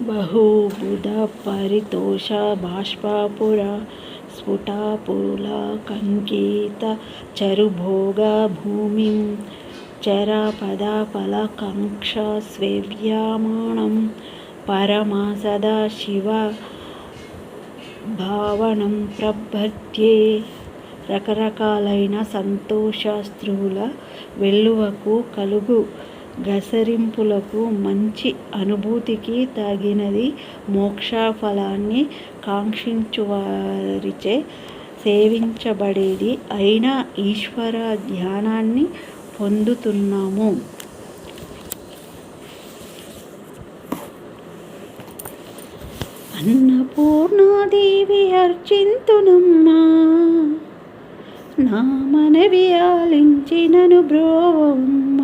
బహుబుధ పరితోష బాష్పాపుర స్ఫుటాపుల కంకిత చరుభోగ భూమిం చరపదఫలకాంక్ష స్వేవ్యమాణం పరమ సదాశివ భావనం ప్రభత్యే రకరకాలైన సంతోషాశ్రువుల వెల్లువకు కలుగు గసరింపులకు మంచి అనుభూతికి తగినది మోక్షఫలాన్ని కాంక్షించువారిచే సేవించబడేది. అయిన ఈశ్వర ధ్యానాన్ని పొందుతున్నాము. అన్నపూర్ణాదేవి అర్చింతునమ్మా. నా మనవి ఆలించినను బ్రోవమ్మ.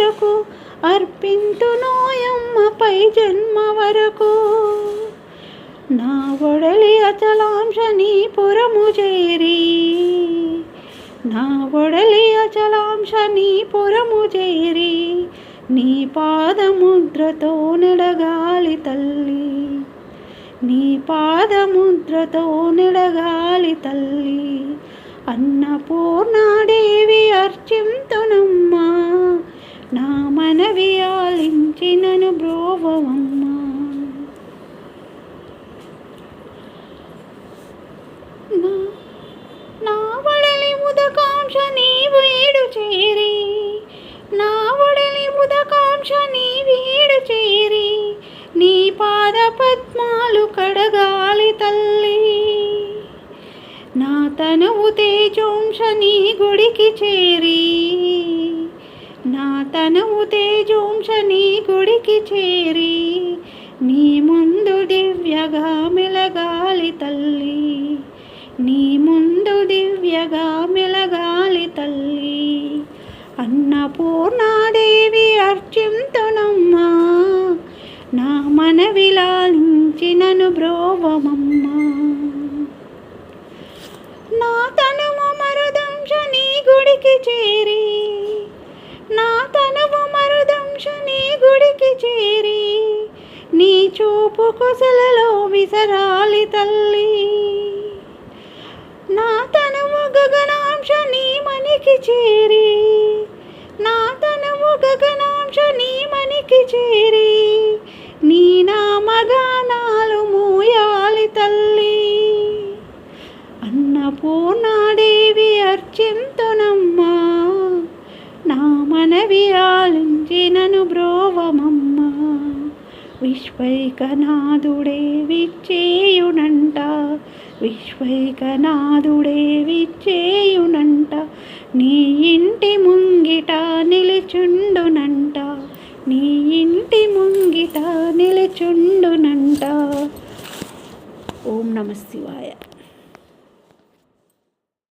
సేవ అర్పింతునోయమ్మ పై జన్మ వరకు. నా ఒడలి అచలాంశని పురము చేరి నా ఒడలి అచలాంశని పురము చేరి నీ పాదముద్రతో నెడగాలి తల్లి నీ పాదముద్రతో నెడగాలి తల్లి. అన్నపూర్ణాదేవి అర్చింతునమ్మా నా మనవి ఆలించినను బ్రోవమ్మా నా వడలి ఉదకాంక్ష నీ వీడు చేరి. నా వడలి ఉదకాంక్ష నీ వీడు చేరి. నీ పాద పద్మాలు కడగాలి తల్లి. నా తనువు తేజోంశ నీ గుడికి చేరి. నా తనవు తేజోంశ నీ గుడికి చేరి నీ ముందు దివ్యగా మెలగాలి తల్లి. నీ ముందు దివ్యగా మెలగాలి తల్లి. అన్నపూర్ణాదేవి అర్చింతునమ్మా నా మనవిలాలించి నను బ్రోవమమ్మా. నా తనము మరుదంశ నీ గుడికి చేరి నా తనువు మరుదంశ నీ గుడికి చేరి నీ చూపు కొసలలో విసరాలి తల్లి. నా తనువు గగనాంశ నీ మనికి చేరి నా తనువు గగనాంశ నీ మనికి చేరి నీ నామగానాలు మూయాలి తల్లి. అన్నపూర్ణాదేవి అర్చింతునమ్మా మనవి ఆలించినను బ్రోవమమ్మ. విశ్వైకనాథుడే విచ్చేయునంట. విశ్వైకనాథుడే విచ్చేయునంట. నీ ఇంటి ముంగిట నిలిచుండునంట. నీ ఇంటి ముంగిట నిలిచుండునంట. ఓం నమ శివాయ.